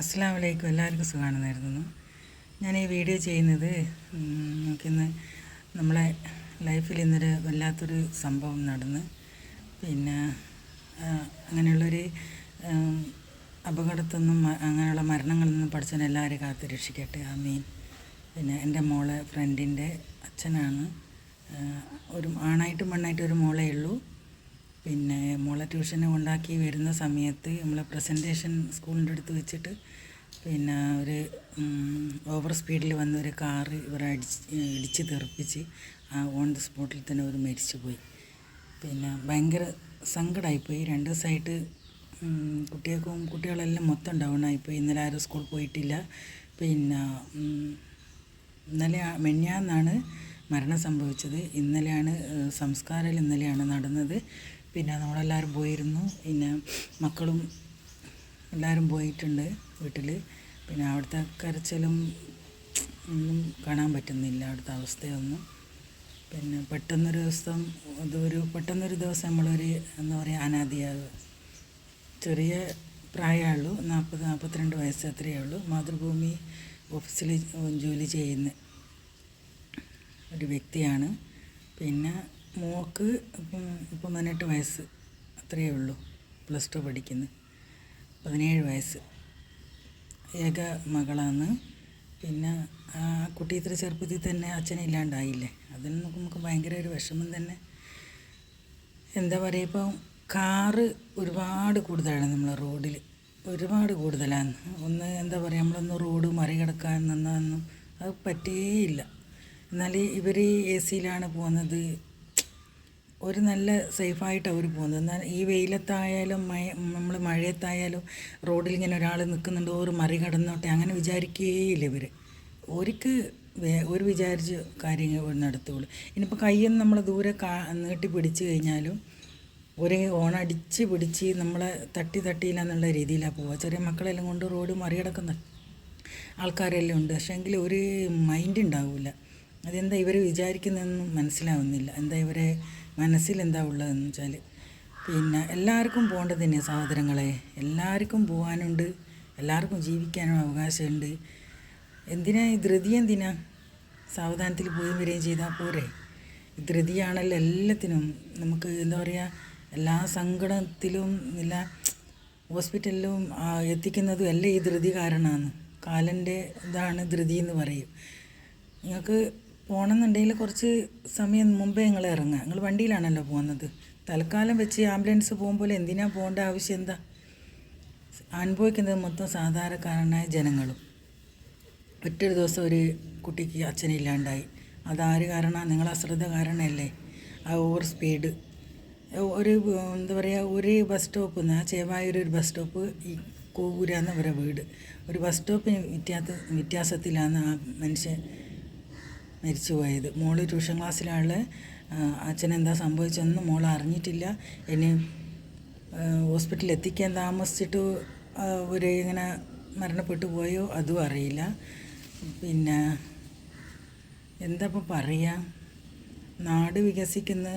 അസ്സാം വലൈക്കും എല്ലാവർക്കും സുഖമാണെന്ന് കരുതുന്നു ഞാൻ ഈ വീഡിയോ ചെയ്യുന്നത് നമുക്കിന്ന് നമ്മളെ ലൈഫിൽ ഇന്നൊരു വല്ലാത്തൊരു സംഭവം നടന്ന് പിന്നെ അങ്ങനെയുള്ളൊരു അപകടത്തിൽ നിന്നും അങ്ങനെയുള്ള മരണങ്ങളിൽ നിന്നും പഠിച്ചവൻ എല്ലാവരെയും കാത്തു രക്ഷിക്കട്ടെ. ആ മീൻ പിന്നെ എന്റെ മോളെ ഫ്രണ്ടിന്റെ അച്ഛനാണ്. ഒരു ആണായിട്ടും പെണ്ണായിട്ടും ഒരു മോളേ ഉള്ളൂ. പിന്നെ മോളെ ട്യൂഷന് കൊണ്ടാക്കി വരുന്ന സമയത്ത് നമ്മൾ പ്രസന്റേഷൻ സ്കൂളിന്റെ അടുത്ത് വെച്ചിട്ട് പിന്നെ ഒരു ഓവർ സ്പീഡിൽ വന്ന ഒരു കാറ് ഇവരെ അടിച്ച് ഇടിച്ച് തെറിപ്പിച്ച് ആ ഓൺ ദി സ്പോട്ടിൽ തന്നെ ഒരു മരിച്ചു പോയി. പിന്നെ ഭയങ്കര സങ്കടമായിപ്പോയി രണ്ട് ദിവസമായിട്ട് കുട്ടികൾക്കും കുട്ടികളെല്ലാം മൊത്തം ഡൗൺ ആയിപ്പോയി ഇന്നലെ ആരും സ്കൂളിൽ പോയിട്ടില്ല. പിന്നെ ഇന്നലെ മെഞ്ഞാന്നാണ് മരണം സംഭവിച്ചത്. ഇന്നലെയാണ് സംസ്കാരം ഇന്നലെയാണ് നടന്നത്. പിന്നെ നമ്മളെല്ലാവരും പോയിരുന്നു. പിന്നെ മക്കളും എല്ലാവരും പോയിട്ടുണ്ട് വീട്ടിൽ പിന്നെ അവിടുത്തെ കരച്ചിലും ഒന്നും കാണാൻ പറ്റുന്നില്ല അവിടുത്തെ അവസ്ഥയൊന്നും. പിന്നെ പെട്ടെന്നൊരു ദിവസം അതൊരു പെട്ടെന്നൊരു ദിവസം നമ്മളൊരു എന്താ പറയുക അനാദിയാകുക ചെറിയ പ്രായമുള്ളൂ നാൽപ്പത് നാൽപ്പത്തിരണ്ട് വയസ്സ് അത്രയേ ഉള്ളൂ. മാതൃഭൂമി ഓഫീസിൽ ജോലി ചെയ്യുന്ന ഒരു വ്യക്തിയാണ്. പിന്നെ മോക്ക് ഇപ്പം ഇപ്പം പതിനെട്ട് വയസ്സ് അത്രയേ ഉള്ളൂ പ്ലസ് ടു പഠിക്കുന്നു. പതിനേഴ് വയസ്സ്. ഏക മകളാണ്. പിന്നെ ആ കുട്ടി ഇത്ര ചെറുപ്പത്തിൽ തന്നെ അച്ഛനില്ലാണ്ടായില്ലേ? അതിൽ നമുക്ക് ഭയങ്കര ഒരു വിഷമം തന്നെ. എന്താ പറയുക ഇപ്പം കാറ് ഒരുപാട് കൂടുതലാണ് നമ്മളെ റോഡിൽ ഒരുപാട് കൂടുതലാണ്. ഒന്ന് എന്താ പറയുക നമ്മളൊന്ന് റോഡ് മറികടക്കാൻ നിന്നൊന്നും അത് പറ്റേയില്ല. എന്നാൽ ഇവർ എ സിയിലാണ് പോകുന്നത്. ഒരു നല്ല സേഫായിട്ട് അവർ പോകുന്നത്. എന്നാൽ ഈ വെയിലത്തായാലും മഴ നമ്മൾ മഴയത്തായാലും റോഡിൽ ഇങ്ങനെ ഒരാൾ നിൽക്കുന്നുണ്ട് ഒരു മറികടന്നോട്ടെ അങ്ങനെ വിചാരിക്കുകയില്ല ഇവർ ഒരിക്ക് വേ- ഒരു വിചാരിച്ച് കാര്യങ്ങൾ നടത്തുള്ളൂ. ഇനിയിപ്പോൾ കയ്യിൽ നമ്മൾ ദൂരെ കാ നീട്ടി പിടിച്ച് കഴിഞ്ഞാലും ഒരു ഓണടിച്ച് പിടിച്ച് നമ്മളെ തട്ടി തട്ടിയില്ല എന്നുള്ള രീതിയിലാണ് പോവുക. ചെറിയ മക്കളെല്ലാം കൊണ്ട് റോഡ് മറികടക്കുന്ന ആൾക്കാരെല്ലാം ഉണ്ട്. പക്ഷേ എങ്കിൽ ഒരു മൈൻഡ് ഉണ്ടാവില്ല അതെന്താ ഇവർ വിചാരിക്കുന്നതെന്നും മനസ്സിലാവുന്നില്ല. എന്താ ഇവരെ മനസ്സിൽ എന്താ ഉള്ളതെന്ന് വെച്ചാൽ പിന്നെ എല്ലാവർക്കും പോകേണ്ടത് തന്നെ സഹോദരങ്ങളെ എല്ലാവർക്കും പോകാനുണ്ട് എല്ലാവർക്കും ജീവിക്കാനും അവകാശമുണ്ട്. എന്തിനാ ഈ ധൃതി എന്തിനാ? സാവധാനത്തിൽ പോയി വരികയും ചെയ്താൽ പോരെ. ധൃതിയാണല്ലോ എല്ലാത്തിനും. നമുക്ക് എന്താ പറയുക എല്ലാ സങ്കടത്തിലും എല്ലാ ഹോസ്പിറ്റലിലും എത്തിക്കുന്നതും എല്ലാം ഈ ധൃതി കാരണമാണ് കാലന്റെ ഇതാണ് ധൃതി എന്ന് പറയും. നിങ്ങൾക്ക് പോകണമെന്നുണ്ടെങ്കിൽ കുറച്ച് സമയം മുമ്പേ നിങ്ങൾ ഇറങ്ങുക. നിങ്ങൾ വണ്ടിയിലാണല്ലോ പോകുന്നത്. തൽക്കാലം വെച്ച് ആംബുലൻസ് പോകുമ്പോൾ എന്തിനാ പോകേണ്ട ആവശ്യം എന്താ? അനുഭവിക്കുന്നത് മൊത്തം സാധാരണക്കാരനായ ജനങ്ങളും. ഒറ്റൊരു ദിവസം ഒരു കുട്ടിക്ക് അച്ഛനില്ലാണ്ടായി. അതാര് കാരണം? നിങ്ങൾ അശ്രദ്ധ കാരണമല്ലേ ആ ഓവർ സ്പീഡ്. ഒരു എന്താ പറയുക ഒരു ബസ് സ്റ്റോപ്പ് നിന്ന് ആ ചേവായൂർ ഒരു ബസ് സ്റ്റോപ്പ് ഈ കോവൂരാന്ന് അവരെ വീട്. ഒരു ബസ് സ്റ്റോപ്പിന് വ്യത്യാസ വ്യത്യാസത്തിലാണ് ആ മനുഷ്യൻ മരിച്ചു പോയത്. മോൾ ട്യൂഷൻ ക്ലാസ്സിലാണ് അച്ഛനെന്താ സംഭവിച്ചതെന്ന് മോൾ അറിഞ്ഞിട്ടില്ല. ഇനി ഹോസ്പിറ്റലിൽ എത്തിക്കാൻ താമസിച്ചിട്ട് ഒരു ഇങ്ങനെ മരണപ്പെട്ടു പോയോ അതും അറിയില്ല. പിന്നെ എന്താ ഇപ്പം പറയുക നാട് വികസിക്കുന്ന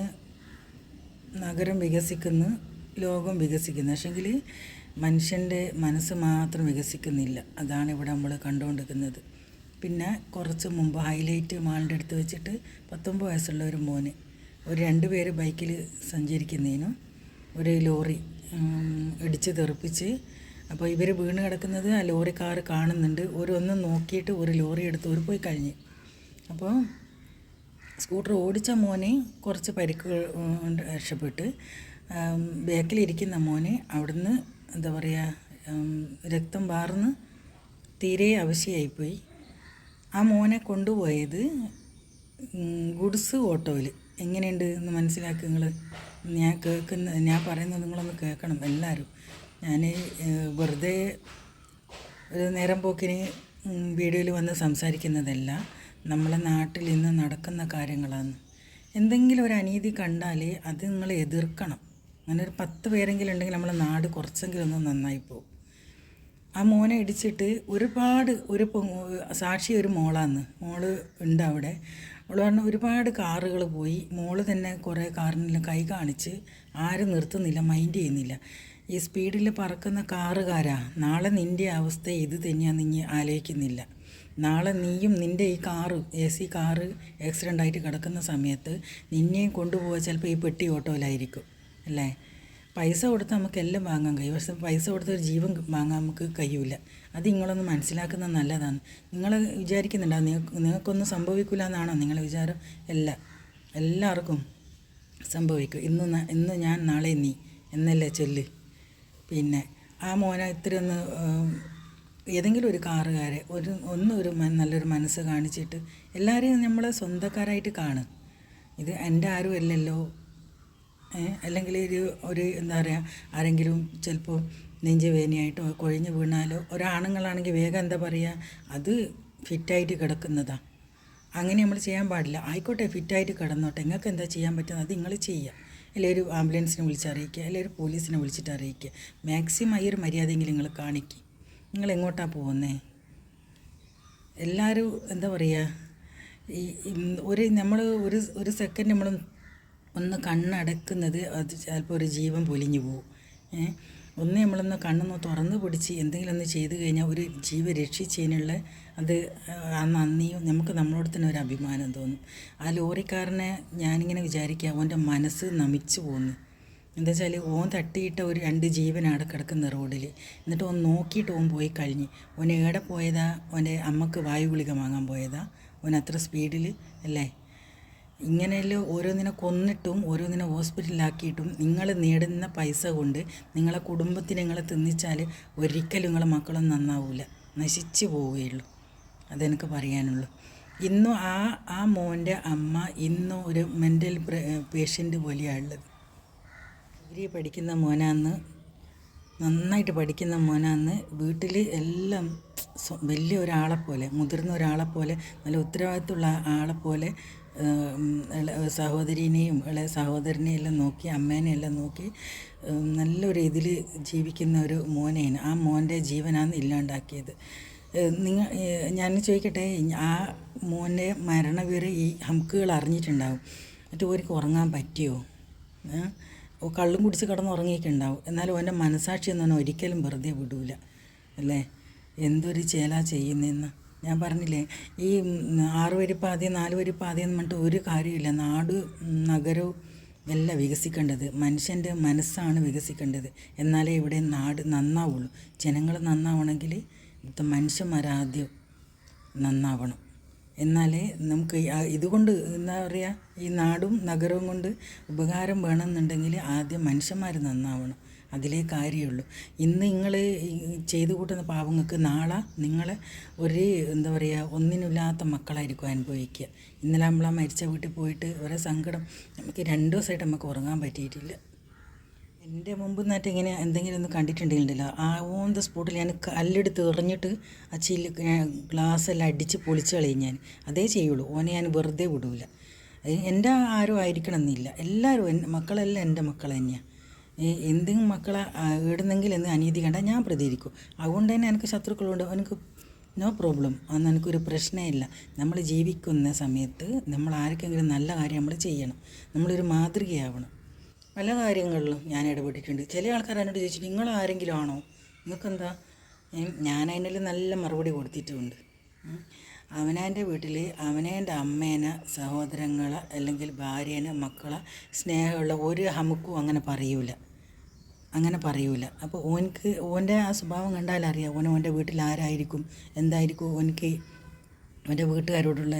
നഗരം വികസിക്കുന്ന ലോകം വികസിക്കുന്നു. പക്ഷെങ്കിൽ മനുഷ്യന്റെ മനസ്സ് മാത്രം വികസിക്കുന്നില്ല. അതാണ് ഇവിടെ നമ്മൾ കണ്ടുകൊണ്ടിരിക്കുന്നത്. പിന്നെ കുറച്ച് മുമ്പ് ഹൈലൈറ്റ് മാളിന്റെ അടുത്ത് വെച്ചിട്ട് പത്തൊമ്പത് വയസ്സുള്ള ഒരു മോന്. ഒരു രണ്ട് പേര് ബൈക്കിൽ സഞ്ചരിക്കുന്നതിനും ഒരു ലോറി ഇടിച്ച് തെറിപ്പിച്ച് അപ്പോൾ ഇവർ വീണ് കിടക്കുന്നത് ആ ലോറി കാർ കാണുന്നുണ്ട്. ഒരു ഒന്ന് നോക്കിയിട്ട് ഒരു ലോറി എടുത്ത് ഒരു പോയി കഴിഞ്ഞ്. അപ്പോൾ സ്കൂട്ടർ ഓടിച്ച മോനെ കുറച്ച് പരിക്ക് രക്ഷപ്പെട്ട്. ബാക്കിലിരിക്കുന്ന മോനെ അവിടുന്ന് എന്താ പറയുക രക്തം വാർന്ന് തീരെ അവശയായിപ്പോയി. ആ മോനെ കൊണ്ടുപോയത് ഗുഡ്സ് ഓട്ടോയിൽ എങ്ങനെയുണ്ട് എന്ന് മനസ്സിലാക്കി നിങ്ങൾ ഞാൻ കേൾക്കുന്ന ഞാൻ പറയുന്നത് നിങ്ങളൊന്ന് കേൾക്കണം എല്ലാവരും. ഞാൻ വെറുതെ ഒരു നേരം പോക്കിന് വീഡിയോയിൽ വന്ന് സംസാരിക്കുന്നതല്ല നമ്മളെ നാട്ടിൽ ഇന്ന് നടക്കുന്ന കാര്യങ്ങളാണ്. എന്തെങ്കിലും ഒരു അനീതി കണ്ടാൽ അത് നിങ്ങൾ എതിർക്കണം. അങ്ങനെ ഒരു പത്ത് പേരെങ്കിലും ഉണ്ടെങ്കിൽ നമ്മളെ നാട് കുറച്ചെങ്കിലും ഒന്ന് നന്നായി പോകും. ആ മോനെ ഇടിച്ചിട്ട് ഒരുപാട് ഒരു സാക്ഷി ഒരു മോളാന്ന്. മോൾ ഉണ്ട് അവിടെ. അവൾ പറഞ്ഞു ഒരുപാട് കാറുകൾ പോയി. മോൾ തന്നെ കുറേ കാറിനെല്ലാം കൈ കാണിച്ച് ആരും നിർത്തുന്നില്ല മൈൻഡ് ചെയ്യുന്നില്ല. ഈ സ്പീഡിൽ പറക്കുന്ന കാറുകാരാ നാളെ നിന്റെ അവസ്ഥ ഇത് തന്നെയാന്ന് നീ ആലോചിക്കുന്നില്ല. നാളെ നീയും നിന്റെ ഈ car A C car accident ആയിട്ട് കിടക്കുന്ന സമയത്ത് നിന്നെയും കൊണ്ടുപോകാൻ ചിലപ്പോൾ ഈ പെട്ടി ഓട്ടോയിലായിരിക്കും. അല്ലേ? പൈസ കൊടുത്ത് നമുക്ക് എല്ലാം വാങ്ങാൻ കഴിയും. പക്ഷെ പൈസ കൊടുത്ത് ഒരു ജീവൻ വാങ്ങാൻ നമുക്ക് കഴിയില്ല അത് നിങ്ങളൊന്ന് മനസ്സിലാക്കുന്നത് നല്ലതാണ്. നിങ്ങൾ വിചാരിക്കുന്നുണ്ടോ നിങ്ങൾക്ക് നിങ്ങൾക്കൊന്നും സംഭവിക്കില്ല എന്നാണോ നിങ്ങളെ വിചാരം? അല്ല. എല്ലാവർക്കും സംഭവിക്കും. ഇന്ന് ഇന്ന് ഞാൻ നാളെ നീ എന്നല്ലേ ചൊല്ല്. പിന്നെ ആ മോന ഇത്തിരി ഒന്ന് ഏതെങ്കിലും ഒരു കാറുകാരെ ഒരു ഒന്ന് ഒരു നല്ലൊരു മനസ്സ് കാണിച്ചിട്ട് എല്ലാവരെയും നമ്മളെ സ്വന്തക്കാരായിട്ട് കാണും ഇത് എന്റെ ആരും അല്ലല്ലോ. അല്ലെങ്കിൽ ഒരു ഒരു എന്താ പറയുക ആരെങ്കിലും ചിലപ്പോൾ നെഞ്ച് വേദനയായിട്ടോ കൊഴിഞ്ഞ് വീണാലോ ഒരാണുങ്ങളാണെങ്കിൽ വേഗം എന്താ പറയുക അത് ഫിറ്റായിട്ട് കിടക്കുന്നതാണ് അങ്ങനെ നമ്മൾ ചെയ്യാൻ പാടില്ല. ആയിക്കോട്ടെ ഫിറ്റായിട്ട് കിടന്നോട്ടെ. നിങ്ങൾക്ക് എന്താ ചെയ്യാൻ പറ്റുന്നത്? അത് നിങ്ങൾ ചെയ്യുക അല്ലെങ്കിൽ ഒരു ആംബുലൻസിനെ വിളിച്ചറിയിക്കുക അല്ലെങ്കിൽ ഒരു പോലീസിനെ വിളിച്ചിട്ട് അറിയിക്കുക. മാക്സിമം ഈ ഒരു മര്യാദയെങ്കിലും നിങ്ങൾ കാണിക്കുക നിങ്ങൾ എങ്ങോട്ടാണ് പോകുന്നത് എല്ലാവരും എന്താ പറയുക ഈ ഒരു നമ്മൾ ഒരു ഒരു സെക്കൻഡ് നമ്മൾ ഒന്ന് കണ്ണടക്കുന്നത് അത് ചിലപ്പോൾ ഒരു ജീവൻ പൊലിഞ്ഞു പോകും ഒന്ന് നമ്മളൊന്ന് കണ്ണൊന്ന് തുറന്ന് പിടിച്ച് എന്തെങ്കിലും ഒന്ന് ചെയ്ത് കഴിഞ്ഞാൽ ഒരു ജീവ രക്ഷിച്ചതിനുള്ള അത് ആ നന്ദിയും നമുക്ക് നമ്മളോട് തന്നെ ഒരു അഭിമാനം തോന്നും. ആ ലോറിക്കാരനെ ഞാനിങ്ങനെ വിചാരിക്കുക അവന്റെ മനസ്സ് നമിച്ചു പോകുന്നു എന്താ വെച്ചാൽ ഓൻ തട്ടിയിട്ട ഒരു രണ്ട് ജീവനാണ് കിടക്കുന്ന റോഡിൽ. എന്നിട്ട് ഓൻ നോക്കിയിട്ട് ഓൻ പോയി കഴിഞ്ഞ്. ഓൻ എവിടെ പോയതാ? ഓന്റെ അമ്മയ്ക്ക് വായു ഗുളിക വാങ്ങാൻ പോയതാ. ഓൻ അത്ര സ്പീഡിൽ അല്ലേ? ഇങ്ങനെയെല്ലാം ഓരോന്നിനെ കൊന്നിട്ടും ഓരോന്നിനെ ഹോസ്പിറ്റലിലാക്കിയിട്ടും നിങ്ങൾ നേടുന്ന പൈസ കൊണ്ട് നിങ്ങളെ കുടുംബത്തിന് നിങ്ങളെ തിന്നിച്ചാൽ ഒരിക്കലും നിങ്ങളെ മക്കളൊന്നും നന്നാവില്ല നശിച്ചു പോവുകയുള്ളൂ. അതെനിക്ക് പറയാനുള്ളൂ. ഇന്നും ആ ആ മോന്റെ അമ്മ ഇന്നും ഒരു മെന്റൽ പേഷ്യന്റ് പോലെയാണ് ഉള്ളത്. ഡിഗ്രി പഠിക്കുന്ന മോനാന്ന് നന്നായിട്ട് പഠിക്കുന്ന മോനാന്ന് വീട്ടിൽ എല്ലാം വലിയ ഒരാളെപ്പോലെ പോലെ മുതിർന്ന ഒരാളെപ്പോലെ പോലെ നല്ല ഉത്തരവാദിത്തമുള്ള ആളെപ്പോലെ സഹോദരിനെയും ഇളയ സഹോദരനെയും എല്ലാം നോക്കി അമ്മേനെ എല്ലാം നോക്കി നല്ലൊരു ഇതിൽ ജീവിക്കുന്ന ഒരു മോനെയാണ്. ആ മോന്റെ ജീവനാണ് ഇല്ലാണ്ടാക്കിയത്. നിങ്ങൾ ഞാൻ ചോദിക്കട്ടെ ആ മോന്റെ മരണവിവരം ഈ ഹംക്കുകൾ അറിഞ്ഞിട്ടുണ്ടാവും. എന്നിട്ട് ഓർക്ക് ഉറങ്ങാൻ പറ്റിയോ? കള്ളും കുടിച്ച് കിടന്ന് ഉറങ്ങിയിട്ടുണ്ടാവും. എന്നാലും അവന്റെ മനസാക്ഷി പറഞ്ഞാൽ ഒരിക്കലും വെറുതെ വിടൂല. അല്ലേ? എന്തൊരു ചേല ചെയ്യുന്നതെന്ന് ഞാൻ പറഞ്ഞില്ലേ ഈ ആറ് വരി പാതി നാല് വരി പാതി എന്ന് പറഞ്ഞിട്ട് ഒരു കാര്യമില്ല നാട് നഗരവും എല്ലാം വികസിക്കേണ്ടത് മനുഷ്യന്റെ മനസ്സാണ് വികസിക്കേണ്ടത്. എന്നാലേ ഇവിടെ നാട് നന്നാവുള്ളൂ. ജനങ്ങൾ നന്നാവണമെങ്കിൽ ഇവിടുത്തെ മനുഷ്യന്മാരാദ്യം നന്നാവണം. എന്നാലേ നമുക്ക് ഇതുകൊണ്ട് എന്താ പറയുക ഈ നാടും നഗരവും കൊണ്ട് ഉപകാരം വേണമെന്നുണ്ടെങ്കിൽ ആദ്യം മനുഷ്യന്മാർ നന്നാവണം. അതിലേ കാര്യമുള്ളൂ. ഇന്ന് നിങ്ങൾ ചെയ്തു കൂട്ടുന്ന പാവങ്ങൾക്ക് നാളെ നിങ്ങളെ ഒരു എന്താ പറയുക ഒന്നിനില്ലാത്ത മക്കളായിരിക്കും അനുഭവിക്കുക. ഇന്നലെ നമ്മൾ ആ മരിച്ച വീട്ടിൽ പോയിട്ട് ഒരേ സങ്കടം നമുക്ക് രണ്ട് ദിവസമായിട്ട് നമുക്ക് ഉറങ്ങാൻ പറ്റിയിട്ടില്ല. എന്റെ മുമ്പ് നിന്നിട്ട് ഇങ്ങനെ എന്തെങ്കിലും ഒന്ന് കണ്ടിട്ടുണ്ടെങ്കിലോ ആ ഓൺ ദ സ്പോട്ടിൽ ഞാൻ കല്ലെടുത്ത് എറിഞ്ഞിട്ട് ആ ചില്ല് ഗ്ലാസ് എല്ലാം അടിച്ച് പൊളിച്ച് കളയും ഞാൻ. അതേ ചെയ്യുള്ളൂ. ഓനെ ഞാൻ വെറുതെ വിടൂല. എന്റെ ആരും ആയിരിക്കണം എന്നില്ല എല്ലാവരും മക്കളെല്ലാം എന്റെ മക്കൾ തന്നെയാണ് എന്തെങ്കിലും മക്കളെ ഇടുന്നെങ്കിൽ എന്ന് അനീതി കണ്ട ഞാൻ പ്രതികരിക്കും. അതുകൊണ്ട് തന്നെ എനിക്ക് ശത്രുക്കളുണ്ട്. എനിക്ക് നോ പ്രോബ്ലം അന്ന് എനിക്കൊരു പ്രശ്നമില്ല. നമ്മൾ ജീവിക്കുന്ന സമയത്ത് നമ്മൾ ആർക്കെങ്കിലും നല്ല കാര്യം നമ്മൾ ചെയ്യണം. നമ്മളൊരു മാതൃകയാവണം. പല കാര്യങ്ങളിലും ഞാൻ ഇടപെട്ടിട്ടുണ്ട്. ചില ആൾക്കാർ എന്നോട് ചോദിച്ചു നിങ്ങൾ ആരെങ്കിലും ആണോ? നിങ്ങൾക്കെന്താ? ഞാൻ അതിനെ നല്ല മറുപടി കൊടുത്തിട്ടുമുണ്ട് അവനാന്റെ വീട്ടിൽ അവനേന്റെ അമ്മേനെ സഹോദരങ്ങളെ അല്ലെങ്കിൽ ഭാര്യേനെ മക്കളെ സ്നേഹമുള്ള ഒരു ഹമുക്കും അങ്ങനെ പറയൂല. അങ്ങനെ പറയൂല. അപ്പോൾ ഓനക്ക് ഓന്റെ ആ സ്വഭാവം കണ്ടാൽ അറിയാം ഓൻ ഓന്റെ വീട്ടിൽ ആരായിരിക്കും എന്തായിരിക്കും ഓനക്ക് അവന്റെ വീട്ടുകാരോടുള്ള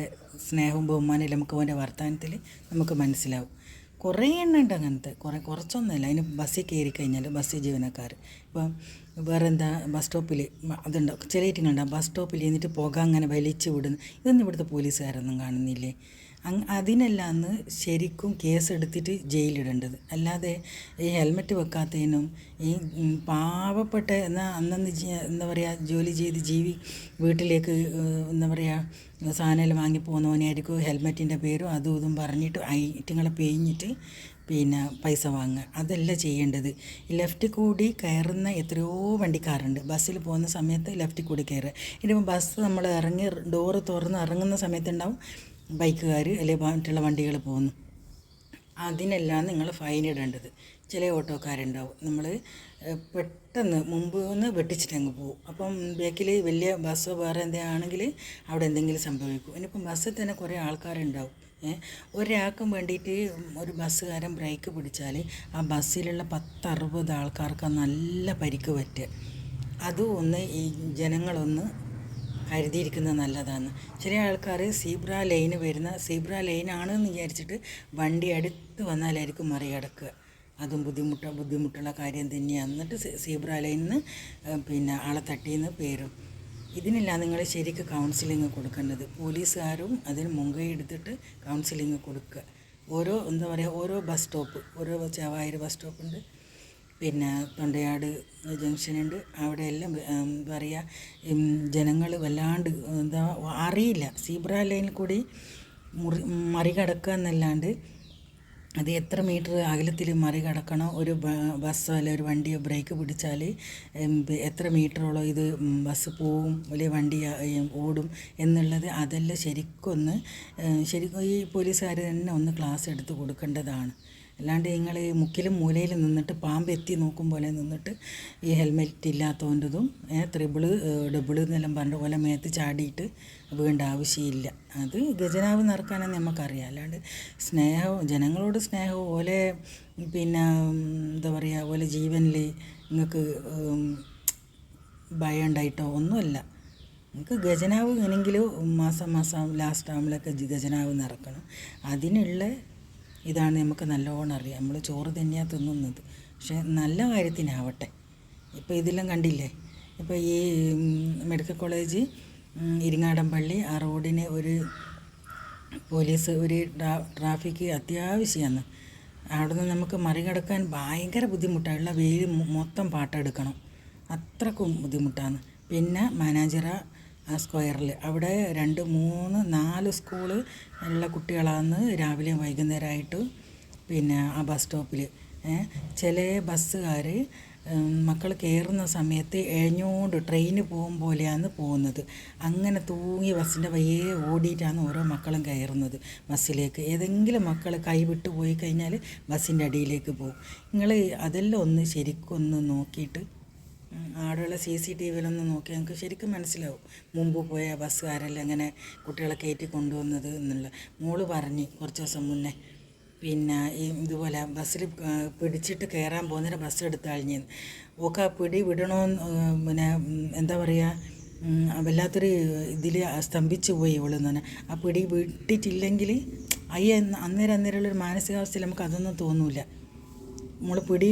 സ്നേഹവും ബഹുമാനവും നമുക്ക് അവന്റെ വർത്തമാനത്തിൽ നമുക്ക് മനസ്സിലാവും. കുറേ എണ്ണം ഉണ്ട് അങ്ങനത്തെ. കുറേ കുറച്ചൊന്നുമല്ല. അതിന് ബസ്സിൽ കയറി കഴിഞ്ഞാൽ ബസ് ജീവനക്കാർ. ഇപ്പം വേറെ എന്താ ബസ് സ്റ്റോപ്പിൽ അതുണ്ട്? ചില ഇറ്റുങ്ങളുണ്ടാവും ബസ് സ്റ്റോപ്പിൽ എന്നിട്ട് പുക അങ്ങനെ വലിച്ചു വിടുന്നു ഇതൊന്നും ഇവിടുത്തെ പോലീസുകാരൊന്നും കാണുന്നില്ലേ? അതിനെല്ലാം ശരിക്കും കേസെടുത്തിട്ട് ജയിലിടേണ്ടത്. അല്ലാതെ ഈ ഹെൽമെറ്റ് വെക്കാത്തതിനും ഈ പാവപ്പെട്ട എന്നാൽ അന്നന്ന് എന്താ പറയുക ജോലി ചെയ്ത് ജീവി വീട്ടിലേക്ക് എന്താ പറയുക സാധനം വാങ്ങി പോകുന്നവനായിരിക്കും ഹെൽമെറ്റിന്റെ പേരും അതും ഇതും പറഞ്ഞിട്ട് ഐറ്റങ്ങളെ പേഞ്ഞിട്ട് പിന്നെ പൈസ വാങ്ങുക. അതല്ല ചെയ്യേണ്ടത്. ലെഫ്റ്റ് കൂടി കയറുന്ന എത്രയോ വണ്ടിക്കാരുണ്ട്. ബസ്സിൽ പോകുന്ന സമയത്ത് ലെഫ്റ്റിൽ കൂടി കയറുക. ഇനിയിപ്പോൾ ബസ് നമ്മൾ ഇറങ്ങി ഡോറ് തുറന്ന് ഇറങ്ങുന്ന സമയത്തുണ്ടാവും. ബൈക്കുകാർ അല്ലെങ്കിൽ മറ്റുള്ള വണ്ടികൾ പോകുന്നു. അതിനെല്ലാം നിങ്ങൾ ഫൈൻ ഇടേണ്ടത്. ചില ഓട്ടോക്കാരുണ്ടാവും. നമ്മൾ പെട്ടെന്ന് മുമ്പ് ഒന്ന് വെട്ടിച്ചിട്ട് അങ്ങ് പോകും അപ്പം ബാക്കിൽ വലിയ ബസ്സോ വേറെ എന്തെങ്കിലും ആണെങ്കിൽ അവിടെ എന്തെങ്കിലും സംഭവിക്കും. ഇനിയിപ്പം ബസ്സിൽ തന്നെ കുറേ ആൾക്കാരുണ്ടാവും. ഒരാൾക്കും വേണ്ടിയിട്ട് ഒരു ബസ്സുകാരൻ ബ്രേക്ക് പിടിച്ചാൽ ആ ബസ്സിലുള്ള പത്തറുപത് ആൾക്കാർക്ക് നല്ല പരിക്ക് പറ്റുക. അതും ഒന്ന് ഈ ജനങ്ങളൊന്ന് കരുതിയിരിക്കുന്നത് നല്ലതാണ് ചില ആൾക്കാർ സീബ്ര ലൈന് വരുന്ന സീബ്ര ലൈനാണെന്ന് വിചാരിച്ചിട്ട് വണ്ടി അടുത്ത് വന്നാലായിരിക്കും മറികടക്കുക. അതും ബുദ്ധിമുട്ട ബുദ്ധിമുട്ടുള്ള കാര്യം തന്നെയാണ് എന്നിട്ട് സീബ്ര ലൈനിൽ നിന്ന് പിന്നെ ആളെ തട്ടിയെന്ന് പേരും. ഇതിനില്ല നിങ്ങൾ ശരിക്ക് കൗൺസിലിംഗ് കൊടുക്കേണ്ടത്. പോലീസുകാരും അതിന് മുൻകൈ എടുത്തിട്ട് കൗൺസിലിംഗ് കൊടുക്കുക. ഓരോ എന്താ പറയുക ഓരോ ബസ് സ്റ്റോപ്പ് ഓരോ ചവായൂർ ബസ് സ്റ്റോപ്പുണ്ട്. പിന്നെ തൊണ്ടയാട് ജംഗ്ഷനുണ്ട്. അവിടെ എല്ലാം പറയുക ജനങ്ങൾ വല്ലാണ്ട് എന്താ അറിയില്ല. സീബ്ര ലൈനിൽ കൂടി മുറി മറികടക്കുക എന്നല്ലാണ്ട് അത് എത്ര മീറ്റർ അകലത്തിൽ മറികടക്കണം ഒരു ബസ് ബസ്സോ അല്ലെ ഒരു വണ്ടിയോ ബ്രേക്ക് പിടിച്ചാൽ എത്ര മീറ്ററോളം ഇത് ബസ് പോവും അല്ലെങ്കിൽ വണ്ടി ഓടും എന്നുള്ളത് അതെല്ലാം ശരിക്കൊന്ന് ശരിക്കും ഈ പോലീസുകാർ തന്നെ ഒന്ന് ക്ലാസ് എടുത്ത് കൊടുക്കേണ്ടതാണ്. അല്ലാണ്ട് നിങ്ങൾ മുക്കിലും മൂലയിലും നിന്നിട്ട് പാമ്പ് എത്തി നോക്കും പോലെ നിന്നിട്ട് ഈ ഹെൽമെറ്റ് ഇല്ലാത്തവന്റെതും ത്രിബിൾ ഡബിൾ എന്നെല്ലാം പറഞ്ഞ പോലെ മേത്ത് ചാടിയിട്ട് വീണ്ട ആവശ്യമില്ല. അത് ഗജനാവ് നിറക്കാനെന്ന് നമുക്കറിയാം അല്ലാണ്ട് സ്നേഹവും ജനങ്ങളോട് സ്നേഹവും ഓലെ പിന്നെ എന്താ പറയുക ഓലെ ജീവനിൽ നിങ്ങൾക്ക് ഭയം ഉണ്ടായിട്ടോ ഒന്നുമല്ല. നിങ്ങൾക്ക് ഗജനാവ് എങ്ങനെങ്കിലും മാസം മാസം ലാസ്റ്റ് ടൈമിലൊക്കെ ഗജനാവ് നടക്കണം. അതിനുള്ള ഇതാണ് നമുക്ക് നല്ലോണം അറിയാം. നമ്മൾ ചോറ് തന്നെയാണ് തിന്നുന്നത്. പക്ഷേ നല്ല കാര്യത്തിനാവട്ടെ. ഇപ്പോൾ ഇതെല്ലാം കണ്ടില്ലേ? ഇപ്പോൾ ഈ മെഡിക്കൽ കോളേജ് ഇരിങ്ങാടംപള്ളി ആ റോഡിന് ഒരു പോലീസ് ഒരു ട്രാ- ട്രാഫിക് അത്യാവശ്യമാണ് അവിടെ നിന്ന് നമുക്ക് മറികടക്കാൻ ഭയങ്കര ബുദ്ധിമുട്ടാണ്. വെയിൽ മൊത്തം പാട്ടെടുക്കണം. അത്രക്കും ബുദ്ധിമുട്ടാണ്. പിന്നെ മാനാഞ്ചിറ സ്ക്വയറിൽ അവിടെ രണ്ട് മൂന്ന് നാല് സ്കൂൾ ഉള്ള കുട്ടികളാണ് രാവിലെ വൈകുന്നേരമായിട്ട് പിന്നെ ആ ബസ് സ്റ്റോപ്പിൽ ചില ബസ്സുകാർ മക്കൾ കയറുന്ന സമയത്ത് എഴഞ്ഞോണ്ട് ട്രെയിന് പോകും പോലെയാണ് പോകുന്നത് അങ്ങനെ തൂങ്ങി ബസ്സിന്റെ വയ്യേ ഓടിയിട്ടാണ് ഓരോ മക്കളും കയറുന്നത് ബസ്സിലേക്ക്. ഏതെങ്കിലും മക്കൾ കൈവിട്ട് പോയി കഴിഞ്ഞാൽ ബസ്സിന്റെ അടിയിലേക്ക് പോകും നിങ്ങൾ അതെല്ലാം ഒന്ന് ശരിക്കൊന്ന് നോക്കിയിട്ട് ഉം, ആടെയുള്ള സി സി ടി വിയിലൊന്ന് നോക്കി ഞങ്ങൾക്ക് ശരിക്കും മനസ്സിലാവും. മുമ്പ് പോയ ബസ്സുകാരെല്ലാം ഇങ്ങനെ കുട്ടികളെ കയറ്റി കൊണ്ടുവന്നത് എന്നുള്ള. മോൾ പറഞ്ഞ് കുറച്ച് ദിവസം മുന്നേ പിന്നെ ഈ ഇതുപോലെ ബസ്സിൽ പിടിച്ചിട്ട് കയറാൻ പോകുന്നതിന് ബസ് എടുത്ത് കഴിഞ്ഞ് ഓക്കെ ആ പിടി വിടണമെന്ന് പിന്നെ എന്താ പറയുക വല്ലാത്തൊരു ഇതിൽ സ്തംഭിച്ചു പോയി ഇവളെന്ന് പറഞ്ഞാൽ ആ പിടി വിട്ടിട്ടില്ലെങ്കിൽ അയ്യ അന്നേരം അന്നേരമുള്ളൊരു മാനസികാവസ്ഥയിൽ നമുക്ക് അതൊന്നും തോന്നില്ല. നമ്മൾ പിടി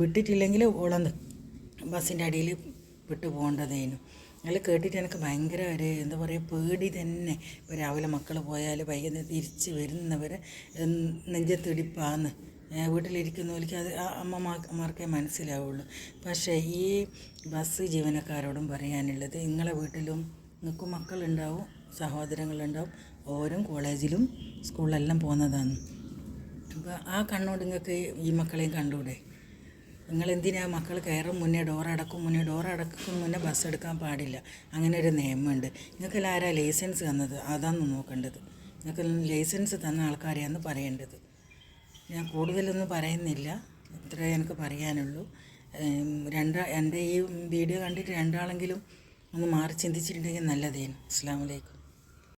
വിട്ടിട്ടില്ലെങ്കിൽ ഓളന്ന് ബസ്സിന്റെ അടിയിൽ വിട്ടു പോകേണ്ടതേനു. അയാൾ കേട്ടിട്ട് എനിക്ക് ഭയങ്കര ഒരു എന്താ പറയുക പേടി തന്നെ. ഇപ്പോൾ രാവിലെ മക്കൾ പോയാൽ വൈകുന്നേരം തിരിച്ച് വരുന്നവരെ നെഞ്ചത്തിടിപ്പാന്ന്. വീട്ടിലിരിക്കുന്നവർക്ക് അത് അമ്മമാർക്കേ മനസ്സിലാവുള്ളൂ. പക്ഷേ ഈ ബസ് ജീവനക്കാരോടും പറയാനുള്ളത് നിങ്ങളെ വീട്ടിലും നിങ്ങൾക്ക് മക്കളുണ്ടാവും സഹോദരങ്ങളുണ്ടാവും ഓരോ കോളേജിലും സ്കൂളിലെല്ലാം പോകുന്നതാണ്. അപ്പോൾ ആ കണ്ണോട് നിങ്ങൾക്ക് ഈ മക്കളെയും കണ്ടൂടെ? നിങ്ങൾ എന്തിനാ മക്കൾ കയറും മുന്നേ ഡോർ അടക്കും മുന്നേ ഡോർ അടക്കും മുന്നേ ബസ് എടുക്കാൻ പാടില്ല? അങ്ങനെ ഒരു നിയമമുണ്ട്. നിങ്ങൾക്കെല്ലാം ആരാ ലൈസൻസ് തന്നത്? അതാണ് നോക്കേണ്ടത്. നിങ്ങൾക്ക് ലൈസൻസ് തന്ന ആൾക്കാരെയാണ് പറയേണ്ടത്. ഞാൻ കൂടുതലൊന്നും പറയുന്നില്ല. ഇത്രേ എനിക്ക് പറയാനുള്ളൂ. രണ്ട് രണ്ടാ എന്റെ ഈ വീഡിയോ കണ്ടിട്ട് രണ്ടാളെങ്കിലും ഒന്ന് മാറി ചിന്തിച്ചിട്ടുണ്ടെങ്കിൽ നല്ലതേനു. അസ്സാം വലൈക്കും